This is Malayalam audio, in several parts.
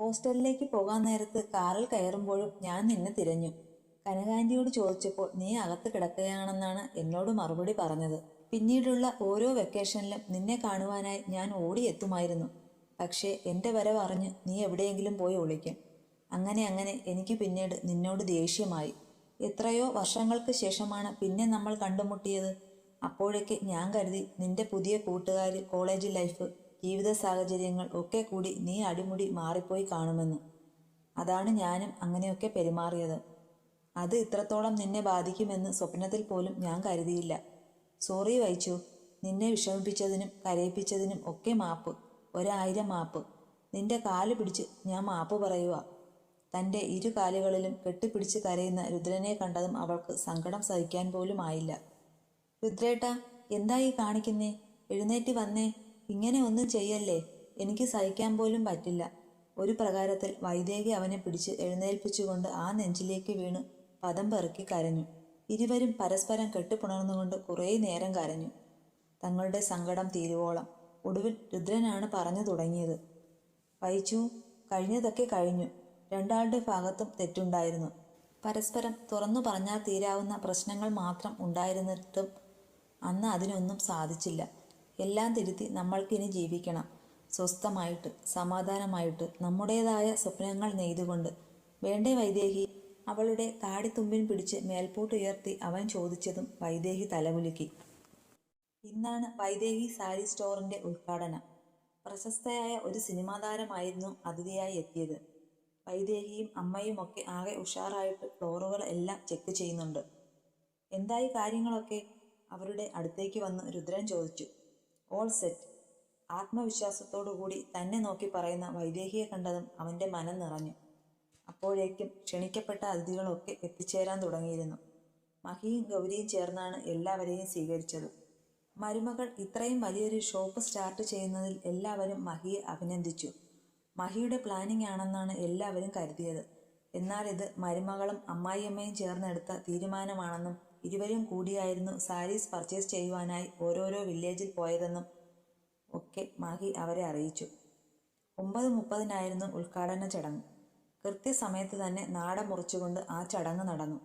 ഹോസ്റ്റലിലേക്ക് പോകാൻ നേരത്ത് കാറിൽ കയറുമ്പോഴും ഞാൻ നിന്നെ തിരഞ്ഞു. കനകാന്റിയോട് ചോദിച്ചപ്പോൾ നീ അകത്ത് കിടക്കുകയാണെന്നാണ് എന്നോട് മറുപടി പറഞ്ഞത്. പിന്നീടുള്ള ഓരോ വെക്കേഷനിലും നിന്നെ കാണുവാനായി ഞാൻ ഓടിയെത്തുമായിരുന്നു. പക്ഷേ എന്റെ വരവ് അറിഞ്ഞ് നീ എവിടെയെങ്കിലും പോയി ഒളിക്കും. അങ്ങനെ അങ്ങനെ എനിക്ക് പിന്നീട് നിന്നോട് ദേഷ്യമായി. എത്രയോ വർഷങ്ങൾക്ക് ശേഷമാണ് പിന്നെ നമ്മൾ കണ്ടുമുട്ടിയത്. അപ്പോഴൊക്കെ ഞാൻ കരുതി നിന്റെ പുതിയ കൂട്ടുകാരി കോളേജ് ലൈഫ് ജീവിത സാഹചര്യങ്ങൾ ഒക്കെ കൂടി നീ അടിമുടി മാറിപ്പോയി കാണുമെന്ന്. അതാണ് ഞാനും അങ്ങനെയൊക്കെ പെരുമാറിയത്. അത് ഇത്രത്തോളം നിന്നെ ബാധിക്കുമെന്ന് സ്വപ്നത്തിൽ പോലും ഞാൻ കരുതിയില്ല. സോറി വൈച്ചു. നിന്നെ വിഷമിപ്പിച്ചതിനും കരയിപ്പിച്ചതിനും ഒക്കെ മാപ്പ്. ഒരായിരം മാപ്പ്. നിന്റെ കാൽ പിടിച്ച് ഞാൻ മാപ്പ് പറയുക തന്റെ ഇരു കാലുകളിലും കെട്ടിപ്പിടിച്ച് കരയുന്ന രുദ്രനെ കണ്ടതും അവൾക്ക് സങ്കടം സഹിക്കാൻ പോലും ആയില്ല. രുദ്രേട്ട എന്തായി കാണിക്കുന്നേ? എഴുന്നേറ്റ് വന്നേ. ഇങ്ങനെ ഒന്നും ചെയ്യല്ലേ? എനിക്ക് സഹിക്കാൻ പോലും പറ്റില്ല. ഒരു പ്രകാരത്തിൽ വൈദേകി അവനെ പിടിച്ച് എഴുന്നേൽപ്പിച്ചുകൊണ്ട് ആ നെഞ്ചിലേക്ക് വീണ് പദം പെറുക്കി കരഞ്ഞു. ഇരുവരും പരസ്പരം കെട്ടിപ്പുണർന്നുകൊണ്ട് കുറേ നേരം കരഞ്ഞു. തങ്ങളുടെ സങ്കടം തീരുവോളം ഒടുവിൽ രുദ്രനാണ് പറഞ്ഞു തുടങ്ങിയത്. വൈച്ചു കഴിഞ്ഞതൊക്കെ കഴിഞ്ഞു. രണ്ടാളുടെ ഭാഗത്തും തെറ്റുണ്ടായിരുന്നു. പരസ്പരം തുറന്നു പറഞ്ഞാൽ തീരാവുന്ന പ്രശ്നങ്ങൾ മാത്രം ഉണ്ടായിരുന്നിട്ടും അന്ന് അതിനൊന്നും സാധിച്ചില്ല. എല്ലാം തിരുത്തി നമ്മൾക്കിനി ജീവിക്കണം. സ്വസ്ഥമായിട്ട് സമാധാനമായിട്ട് നമ്മുടേതായ സ്വപ്നങ്ങൾ നെയ്തുകൊണ്ട്. വേണ്ടേ വൈദേഹി? അവളുടെ താടിത്തുമ്പിൻ പിടിച്ച് മേൽപോട്ട് ഉയർത്തി അവൻ ചോദിച്ചതും വൈദേഹി തലകുലുക്കി. ഇന്നാണ് വൈദേഹി സാരി സ്റ്റോറിന്റെ ഉദ്ഘാടനം. പ്രശസ്തയായ ഒരു സിനിമാ താരമായിരുന്നു അതിഥിയായി എത്തിയത്. വൈദേഹിയും അമ്മയും ഒക്കെ ആകെ ഉഷാറായിട്ട് ഫ്ലോറുകൾ എല്ലാം ചെക്ക് ചെയ്യുന്നുണ്ട്. എന്തായി കാര്യങ്ങളൊക്കെ? അവരുടെ അടുത്തേക്ക് വന്ന് രുദ്രൻ ചോദിച്ചു. ഓൾ സെറ്റ് ആത്മവിശ്വാസത്തോടുകൂടി തന്നെ നോക്കി പറയുന്ന വൈദേഹിയെ കണ്ടതും അവന്റെ മനം നിറഞ്ഞു. അപ്പോഴേക്കും ക്ഷണിക്കപ്പെട്ട അതിഥികളൊക്കെ എത്തിച്ചേരാൻ തുടങ്ങിയിരുന്നു. മഹിയും ഗൗരിയും ചേർന്നാണ് എല്ലാവരെയും സ്വീകരിച്ചത്. മരുമകൾ ഇത്രയും വലിയൊരു ഷോപ്പ് സ്റ്റാർട്ട് ചെയ്യുന്നതിൽ എല്ലാവരും മഹിയെ അഭിനന്ദിച്ചു. മഹിയുടെ പ്ലാനിംഗ് ആണെന്നാണ് എല്ലാവരും കരുതിയത്. എന്നാൽ ഇത് മരുമകളും അമ്മായിയമ്മയും ചേർന്നെടുത്ത തീരുമാനമാണെന്നും ഇരുവരും കൂടിയായിരുന്നു സാരീസ് പർച്ചേസ് ചെയ്യുവാനായി ഓരോരോ വില്ലേജിൽ പോയതെന്നും ഒക്കെ മാഹി അവരെ അറിയിച്ചു. ഒമ്പത് മുപ്പതിനായിരുന്നു ഉദ്ഘാടന ചടങ്ങ്. കൃത്യസമയത്ത് തന്നെ നാട മുറിച്ചുകൊണ്ട് ആ ചടങ്ങ് നടന്നു.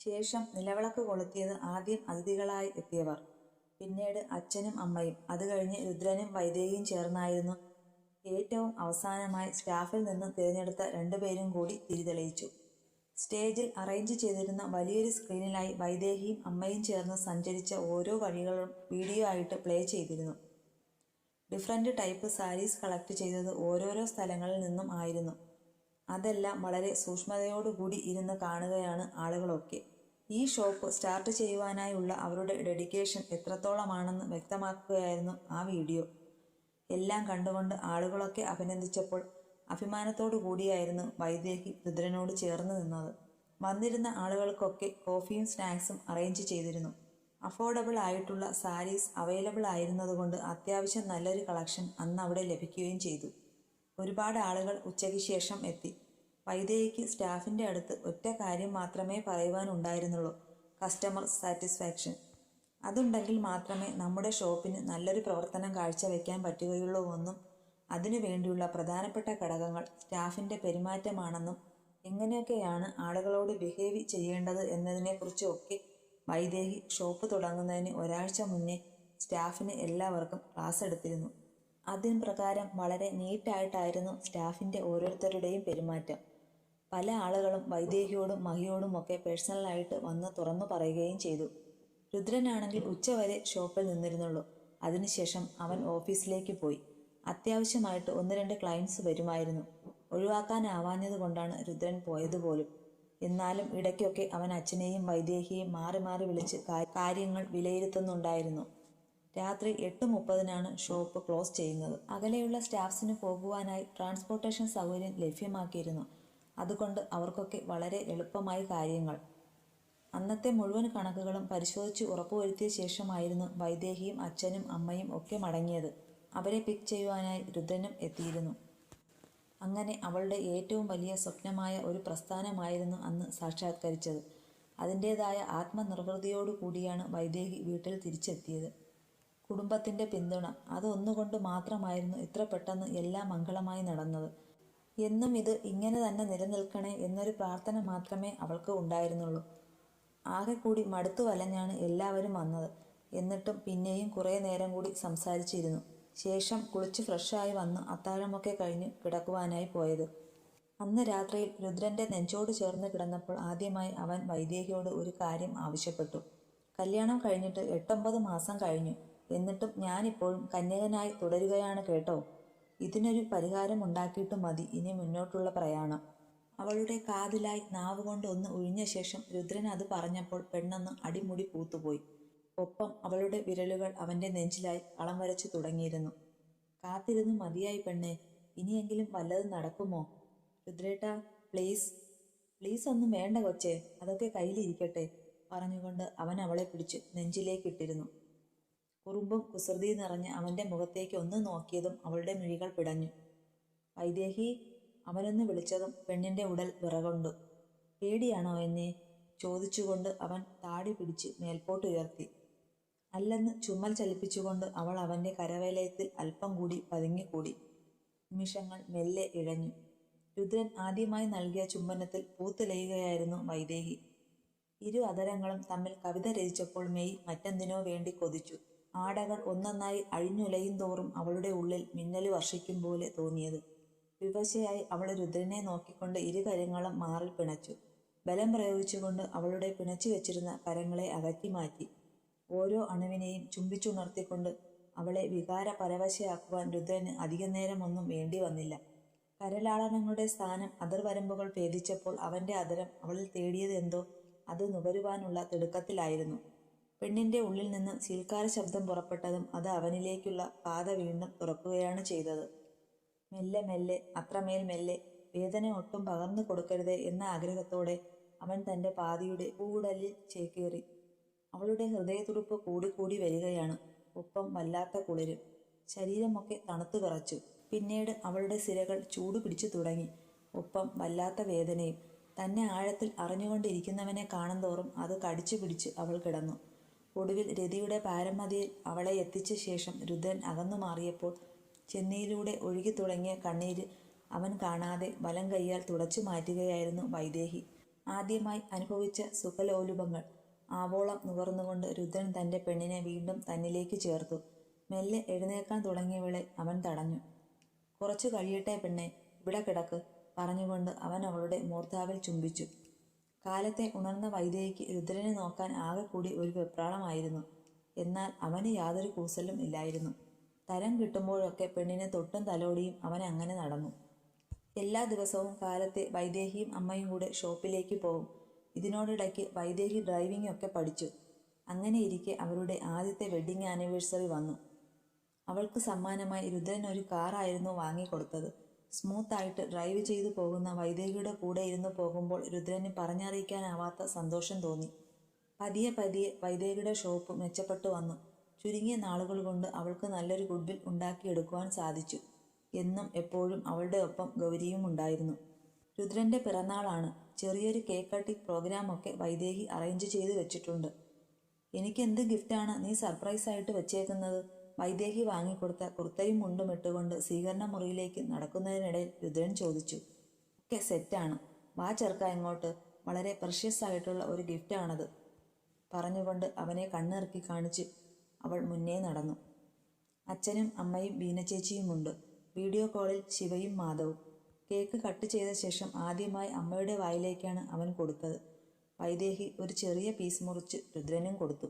ശേഷം നിലവിളക്ക് കൊളുത്തിയത് ആദ്യം അതിഥികളായി എത്തിയവർ. പിന്നീട് അച്ഛനും അമ്മയും. അത് കഴിഞ്ഞ് രുദ്രനും വൈദേഹിയും ചേർന്നായിരുന്നു. ഏറ്റവും അവസാനമായി സ്റ്റാഫിൽ നിന്ന് തിരഞ്ഞെടുത്ത രണ്ടുപേരും കൂടി തിരിതെളിയിച്ചു. സ്റ്റേജിൽ അറേഞ്ച് ചെയ്തിരുന്ന വലിയൊരു സ്ക്രീനിലായി വൈദേഹിയും അമ്മയും ചേർന്ന് സഞ്ചരിച്ച ഓരോ വഴികളും വീഡിയോ ആയിട്ട് പ്ലേ ചെയ്തിരുന്നു. ഡിഫറെന്റ് ടൈപ്പ് സാരീസ് കളക്ട് ചെയ്തത് ഓരോരോ സ്ഥലങ്ങളിൽ നിന്നും ആയിരുന്നു. അതെല്ലാം വളരെ സൂക്ഷ്മതയോടുകൂടി ഇരുന്ന് കാണുകയാണ് ആളുകളൊക്കെ. ഈ ഷോപ്പ് സ്റ്റാർട്ട് ചെയ്യുവാനായുള്ള അവരുടെ ഡെഡിക്കേഷൻ എത്രത്തോളമാണെന്ന് വ്യക്തമാക്കുകയായിരുന്നു ആ വീഡിയോ. എല്ലാം കണ്ടുകൊണ്ട് ആളുകളൊക്കെ അഭിനന്ദിച്ചപ്പോൾ അഭിമാനത്തോടു കൂടിയായിരുന്നു വൈദേഹി രുദ്രനോട് ചേർന്ന് നിന്നത്. വന്നിരുന്ന ആളുകൾക്കൊക്കെ കോഫിയും സ്നാക്സും അറേഞ്ച് ചെയ്തിരുന്നു. അഫോർഡബിൾ ആയിട്ടുള്ള സാരീസ് അവൈലബിൾ ആയിരുന്നതുകൊണ്ട് അത്യാവശ്യം നല്ലൊരു കളക്ഷൻ അന്ന് അവിടെ ലഭിക്കുകയും ചെയ്തു. ഒരുപാട് ആളുകൾ ഉച്ചയ്ക്ക് ശേഷം എത്തി. വൈദേഹിക്ക് സ്റ്റാഫിന്റെ അടുത്ത് ഒറ്റ കാര്യം മാത്രമേ പറയുവാനുണ്ടായിരുന്നുള്ളൂ കസ്റ്റമർ സാറ്റിസ്ഫാക്ഷൻ. അതുണ്ടെങ്കിൽ മാത്രമേ നമ്മുടെ ഷോപ്പിന് നല്ലൊരു പ്രവർത്തനം കാഴ്ചവെക്കാൻ പറ്റുകയുള്ളൂ എന്നും അതിനു വേണ്ടിയുള്ള പ്രധാനപ്പെട്ട ഘടകങ്ങൾ സ്റ്റാഫിന്റെ പെരുമാറ്റമാണെന്നും എങ്ങനെയൊക്കെയാണ് ആളുകളോട് ബിഹേവ് ചെയ്യേണ്ടത് എന്നതിനെക്കുറിച്ചും ഒക്കെ വൈദേഹി ഷോപ്പ് തുടങ്ങുന്നതിന് ഒരാഴ്ച മുന്നേ സ്റ്റാഫിന് എല്ലാവർക്കും ക്ലാസ് എടുത്തിരുന്നു. അതിന് പ്രകാരം വളരെ നീറ്റായിട്ടായിരുന്നു സ്റ്റാഫിന്റെ ഓരോരുത്തരുടെയും പെരുമാറ്റം. പല ആളുകളും വൈദേഹിയോടും മഹിയോടും ഒക്കെ പേഴ്സണലായിട്ട് വന്ന് തുറന്നു പറയുകയും ചെയ്തു. രുദ്രനാണെങ്കിൽ ഉച്ചവരെ ഷോപ്പിൽ നിന്നിരുന്നുള്ളൂ. അതിനുശേഷം അവൻ ഓഫീസിലേക്ക് പോയി. അത്യാവശ്യമായിട്ട് ഒന്ന് രണ്ട് ക്ലയൻസ് വരുമായിരുന്നു. ഒഴിവാക്കാനാവാഞ്ഞത് കൊണ്ടാണ് രുദ്രൻ പോയതുപോലും. എന്നാലും ഇടയ്ക്കൊക്കെ അവൻ അച്ഛനെയും വൈദേഹിയെയും മാറി മാറി വിളിച്ച് കാര്യങ്ങൾ വിലയിരുത്തുന്നുണ്ടായിരുന്നു. രാത്രി എട്ട് മുപ്പതിനാണ് ഷോപ്പ് ക്ലോസ് ചെയ്യുന്നത്. അകലെയുള്ള സ്റ്റാഫ്സിന് പോകുവാനായി ട്രാൻസ്പോർട്ടേഷൻ സൗകര്യം ലഭ്യമാക്കിയിരുന്നു. അതുകൊണ്ട് അവർക്കൊക്കെ വളരെ എളുപ്പമായി കാര്യങ്ങൾ. അന്നത്തെ മുഴുവൻ കണക്കുകളും പരിശോധിച്ച് ഉറപ്പുവരുത്തിയ ശേഷമായിരുന്നു വൈദേഹിയും അച്ഛനും അമ്മയും ഒക്കെ മടങ്ങിയത്. അവരെ പിക്ക് ചെയ്യുവാനായി രുദ്രനും എത്തിയിരുന്നു. അങ്ങനെ അവളുടെ ഏറ്റവും വലിയ സ്വപ്നമായ ഒരു പ്രസ്ഥാനമായിരുന്നു അന്ന് സാക്ഷാത്കരിച്ചത്. അതിന്റേതായ ആത്മനിർവൃതിയോടു കൂടിയാണ് വൈദേഹി വീട്ടിൽ തിരിച്ചെത്തിയത്. കുടുംബത്തിന്റെ പിന്തുണ അതൊന്നുകൊണ്ട് മാത്രമായിരുന്നു ഇത്ര പെട്ടെന്ന് എല്ലാം മംഗളമായി നടന്നത്. എന്നും ഇത് ഇങ്ങനെ തന്നെ നിലനിൽക്കണേ എന്നൊരു പ്രാർത്ഥന മാത്രമേ അവൾക്ക് ഉണ്ടായിരുന്നുള്ളൂ. ആകെ കൂടി മടുത്തു വലഞ്ഞാണ് എല്ലാവരും വന്നത്. എന്നിട്ടും പിന്നെയും കുറേ നേരം കൂടി സംസാരിച്ചിരുന്നു. ശേഷം കുളിച്ച് ഫ്രഷായി വന്ന് അത്താഴമൊക്കെ കഴിഞ്ഞ് കിടക്കുവാനായി പോയത്. അന്ന് രാത്രിയിൽ രുദ്രന്റെ നെഞ്ചോട് ചേർന്ന് കിടന്നപ്പോൾ ആദ്യമായി അവൻ വൈദേഹിയോട് ഒരു കാര്യം ആവശ്യപ്പെട്ടു. കല്യാണം കഴിഞ്ഞിട്ട് എട്ടൊമ്പത് മാസം കഴിഞ്ഞു. എന്നിട്ടും ഞാനിപ്പോഴും കന്യകനായി തുടരുകയാണ് കേട്ടോ. ഇതിനൊരു പരിഹാരം ഉണ്ടാക്കിയിട്ട് മതി ഇനി മുന്നോട്ടുള്ള പ്രയാണം. അവളുടെ കാതിലായി നാവുകൊണ്ട് ഒന്ന് ഒഴിഞ്ഞ ശേഷം രുദ്രൻ അത് പറഞ്ഞപ്പോൾ പെണ്ണൊന്ന് അടിമുടി പൂത്തുപോയി. ഒപ്പം അവളുടെ വിരലുകൾ അവന്റെ നെഞ്ചിലായി കളം വരച്ചു തുടങ്ങിയിരുന്നു. കാത്തിരുന്നു മതിയായി പെണ്ണെ ഇനിയെങ്കിലും വല്ലതും നടക്കുമോ? രുദ്രേട്ട പ്ലീസ് പ്ലീസ് ഒന്നും വേണ്ട കൊച്ചേ അതൊക്കെ കയ്യിലിരിക്കട്ടെ പറഞ്ഞുകൊണ്ട് അവൻ അവളെ പിടിച്ച് നെഞ്ചിലേക്കിട്ടിരുന്നു. കുറുമ്പും കുസൃതി നിറഞ്ഞ് അവന്റെ മുഖത്തേക്ക് ഒന്ന് നോക്കിയതും അവളുടെ മിഴികൾ പിടഞ്ഞു. വൈദേഹി അവനൊന്ന് വിളിച്ചതും പെണ്ണിന്റെ ഉടൽ വിറകൊണ്ടു. പേടിയാണോ എന്നെ? ചോദിച്ചുകൊണ്ട് അവൻ താടി പിടിച്ച് മേൽപോട്ടുയർത്തി അല്ലെന്ന് ചുമൽ ചലിപ്പിച്ചുകൊണ്ട് അവൾ അവന്റെ കരവേലയത്തിൽ അല്പം കൂടി പതുങ്ങിക്കൂടി നിമിഷങ്ങൾ മെല്ലെ ഇഴഞ്ഞു. രുദ്രൻ ആദ്യമായി നൽകിയ ചുംബനത്തിൽ പൂത്തുലയുകയായിരുന്നു വൈദേഹി. ഇരു അതരങ്ങളും തമ്മിൽ കവിത രചിച്ചപ്പോൾ മെയ് മറ്റെന്തിനോ വേണ്ടി കൊതിച്ചു. ആടകൾ ഒന്നൊന്നായി അഴിഞ്ഞുലയും തോറും അവളുടെ ഉള്ളിൽ മിന്നൽ വർഷിക്കും പോലെ തോന്നിയത്. വിവശയായി അവൾ രുദ്രനെ നോക്കിക്കൊണ്ട് ഇരു കരങ്ങളും മാറിൽ പിണച്ചു ബലം പ്രയോഗിച്ചുകൊണ്ട് അവളുടെ പിണച്ചു വെച്ചിരുന്ന കരങ്ങളെ അകറ്റി മാറ്റി. ഓരോ അണുവിനെയും ചുംബിച്ചുണർത്തിക്കൊണ്ട് അവളെ വികാര പരവശയാക്കുവാൻ രുദ്രന് അധികം നേരമൊന്നും വേണ്ടി വന്നില്ല. കരലാളനങ്ങളുടെ സ്ഥാനം അതിർവരമ്പുകൾ ഭേദിച്ചപ്പോൾ അവന്റെ അധരം അവളിൽ തേടിയത് എന്തോ അത് നുകരുവാനുള്ള തിടുക്കത്തിലായിരുന്നു. പെണ്ണിന്റെ ഉള്ളിൽ നിന്ന് സീൽക്കാര ശബ്ദം പുറപ്പെട്ടതും അത് അവനിലേക്കുള്ള പാത വീണ്ടും തുറക്കുകയാണ് ചെയ്തത്. മെല്ലെ മെല്ലെ അത്രമേൽ മെല്ലെ വേദന ഒട്ടും പകർന്നു കൊടുക്കരുത് എന്ന ആഗ്രഹത്തോടെ അവൻ തന്റെ പാതിയുടെ പൂവുടലിൽ ചേക്കേറി. അവളുടെ ഹൃദയതുടിപ്പ് കൂടിക്കൂടി വരികയാണ്. ഒപ്പം വല്ലാത്ത കുളിരും. ശരീരമൊക്കെ തണുത്തു വിറച്ചു. പിന്നീട് അവളുടെ സിരകൾ ചൂട് പിടിച്ചു തുടങ്ങി. ഒപ്പം വല്ലാത്ത വേദനയും. തന്നെ ആഴത്തിൽ അറിഞ്ഞുകൊണ്ടിരിക്കുന്നവനെ കാണുന്തോറും അത് കടിച്ചു പിടിച്ച് അവൾ കിടന്നു. ഒടുവിൽ രതിയുടെ പാരമതിയിൽ അവളെ എത്തിച്ച ശേഷം രുദ്രൻ അകന്നു മാറിയപ്പോൾ ചെന്നിയിലൂടെ ഒഴുകി തുടങ്ങിയ കണ്ണീര് അവൻ കാണാതെ വലം കൈയാൽ തുടച്ചു മാറ്റുകയായിരുന്നു വൈദേഹി. ആദ്യമായി അനുഭവിച്ച സുഖലോലുപങ്ങൾ. ആവോളം നുകർന്നുകൊണ്ട് രുദ്രൻ തന്റെ പെണ്ണിനെ വീണ്ടും തന്നിലേക്ക് ചേർത്തു. മെല്ലെ എഴുന്നേൽക്കാൻ തുടങ്ങിയവളെ അവൻ തടഞ്ഞു. കുറച്ചു കഴിയട്ടെ പെണ്ണെ ഇവിടെ കിടക്ക് പറഞ്ഞുകൊണ്ട് അവൻ അവളുടെ മൂർധാവിൽ ചുംബിച്ചു. കാലത്തെ ഉണർന്ന വൈദേഹിക്ക് രുദ്രനെ നോക്കാൻ ആകെ കൂടി ഒരു വെപ്രാളമായിരുന്നു. എന്നാൽ അവന് യാതൊരു കൂസലും ഇല്ലായിരുന്നു. തരം കിട്ടുമ്പോഴൊക്കെ പെണ്ണിനെ തൊട്ടും തലോടിയും അവൻ അങ്ങനെ നടന്നു. എല്ലാ ദിവസവും കാലത്തെ വൈദേഹിയും അമ്മയും കൂടെ ഷോപ്പിലേക്ക് പോകും. ഇതിനോടിടയ്ക്ക് വൈദേഹി ഡ്രൈവിംഗ് ഒക്കെ പഠിച്ചു. അങ്ങനെയിരിക്കെ അവരുടെ ആദ്യത്തെ വെഡിങ് ആനിവേഴ്സറി വന്നു. അവൾക്ക് സമ്മാനമായി രുദ്രൻ ഒരു കാറായിരുന്നു വാങ്ങിക്കൊടുത്തത്. സ്മൂത്തായിട്ട് ഡ്രൈവ് ചെയ്തു പോകുന്ന വൈദേഹിയുടെ കൂടെ ഇരുന്ന് പോകുമ്പോൾ രുദ്രന് പറഞ്ഞറിയിക്കാനാവാത്ത സന്തോഷം തോന്നി. പതിയെ പതിയെ വൈദേഹിയുടെ ഷോപ്പ് മെച്ചപ്പെട്ടു വന്നു. ചുരുങ്ങിയ നാളുകൾ കൊണ്ട് അവൾക്ക് നല്ലൊരു ഗുഡ്വിൽ ഉണ്ടാക്കിയെടുക്കുവാൻ സാധിച്ചു. എന്നും എപ്പോഴും അവളുടെ ഒപ്പം ഗൗരിയും ഉണ്ടായിരുന്നു. രുദ്രന്റെ പിറന്നാളാണ്. ചെറിയൊരു കേക്ക് കട്ടിംഗ് പ്രോഗ്രാമൊക്കെ വൈദേഹി അറേഞ്ച് ചെയ്ത് വെച്ചിട്ടുണ്ട്. എനിക്ക് എന്ത് ഗിഫ്റ്റാണ് നീ സർപ്രൈസ് ആയിട്ട് വെച്ചേക്കുന്നത്? വൈദേഹി വാങ്ങിക്കൊടുത്ത കുർത്തയും മുണ്ടും ഇട്ടുകൊണ്ട് സ്വീകരണ മുറിയിലേക്ക് നടക്കുന്നതിനിടയിൽ രുദ്രൻ ചോദിച്ചു. ഒക്കെ സെറ്റാണ് വാ ചെറുക്ക ഇങ്ങോട്ട് വളരെ പ്രഷ്യസ് ആയിട്ടുള്ള ഒരു ഗിഫ്റ്റാണത് പറഞ്ഞുകൊണ്ട് അവനെ കണ്ണിറക്കി കാണിച്ച് അവൾ മുന്നേ നടന്നു. അച്ഛനും അമ്മയും ബീനച്ചേച്ചിയുമുണ്ട്. വീഡിയോ കോളിൽ ശിവയും മാധവും. കേക്ക് കട്ട് ചെയ്ത ശേഷം ആദ്യമായി അമ്മയുടെ വായിലേക്കാണ് അവൻ കൊടുത്തത്. വൈദേഹി ഒരു ചെറിയ പീസ് മുറിച്ച് രുദ്രനും കൊടുത്തു.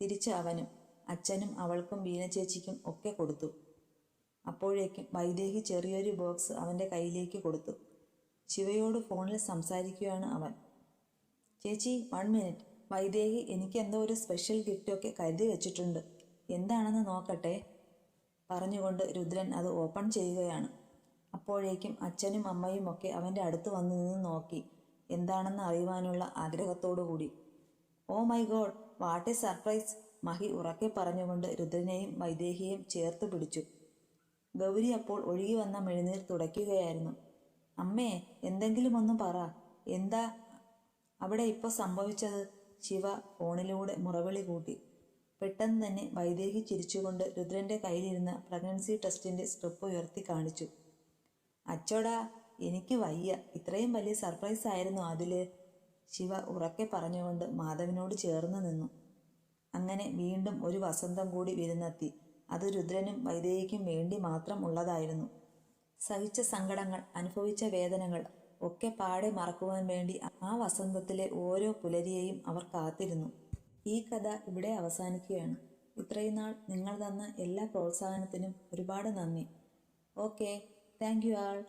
തിരിച്ച് അവനും അച്ഛനും അവൾക്കും ബീനച്ചേച്ചിക്കും ഒക്കെ കൊടുത്തു. അപ്പോഴേക്കും വൈദേഹി ചെറിയൊരു ബോക്സ് അവന്റെ കയ്യിലേക്ക് കൊടുത്തു. ശിവയോട് ഫോണിൽ സംസാരിക്കുകയാണ് അവൻ. ചേച്ചി വൺ മിനിറ്റ്. വൈദേഹി എനിക്ക് എന്തോ ഒരു സ്പെഷ്യൽ ഗിഫ്റ്റൊക്കെ കരുതി വെച്ചിട്ടുണ്ട്. എന്താണെന്ന് നോക്കട്ടെ? പറഞ്ഞുകൊണ്ട് രുദ്രൻ അത് ഓപ്പൺ ചെയ്യുകയാണ്. അപ്പോഴേക്കും അച്ഛനും അമ്മയും ഒക്കെ അവന്റെ അടുത്ത് വന്നു നിന്ന് നോക്കി. എന്താണെന്ന് അറിയുവാനുള്ള ആഗ്രഹത്തോടുകൂടി ഓ my god what a surprise Mahi ഉറക്കെ പറഞ്ഞുകൊണ്ട് രുദ്രനെയും വൈദേഹിയെയും ചേർത്ത് പിടിച്ചു. ഗൗരി അപ്പോൾ ഒഴുകി വന്ന മെഴുനീർ തുടയ്ക്കുകയായിരുന്നു. അമ്മേ എന്തെങ്കിലും ഒന്ന് പറ. എന്താ അവിടെ ഇപ്പോൾ സംഭവിച്ചത്? ശിവ ഫോണിലൂടെ മുറവിളി കൂട്ടി. പെട്ടെന്ന് തന്നെ വൈദേഹി ചിരിച്ചുകൊണ്ട് രുദ്രന്റെ കയ്യിലിരുന്ന പ്രഗ്നൻസി ടെസ്റ്റിന്റെ സ്ട്രിപ്പ് ഉയർത്തി കാണിച്ചു. അച്ചോടാ എനിക്ക് വയ്യ. ഇത്രയും വലിയ സർപ്രൈസ് ആയിരുന്നു അതിൽ. ശിവ ഉറക്കെ പറഞ്ഞുകൊണ്ട് മാധവിനോട് ചേർന്ന് നിന്നു. അങ്ങനെ വീണ്ടും ഒരു വസന്തം കൂടി വിരുന്നെത്തി. അത് രുദ്രനും വൈദേഹിക്കും വേണ്ടി മാത്രം ഉള്ളതായിരുന്നു. സഹിച്ച സങ്കടങ്ങൾ അനുഭവിച്ച വേദനകൾ ഒക്കെ പാടെ മറക്കുവാൻ വേണ്ടി ആ വസന്തത്തിലെ ഓരോ പുലരിയെയും അവർ കാത്തിരുന്നു. ഈ കഥ ഇവിടെ അവസാനിക്കുകയാണ്. ഇത്രയും നാൾ നിങ്ങൾ തന്ന എല്ലാ പ്രോത്സാഹനത്തിനും ഒരുപാട് നന്ദി. ഓക്കെ. Thank you all.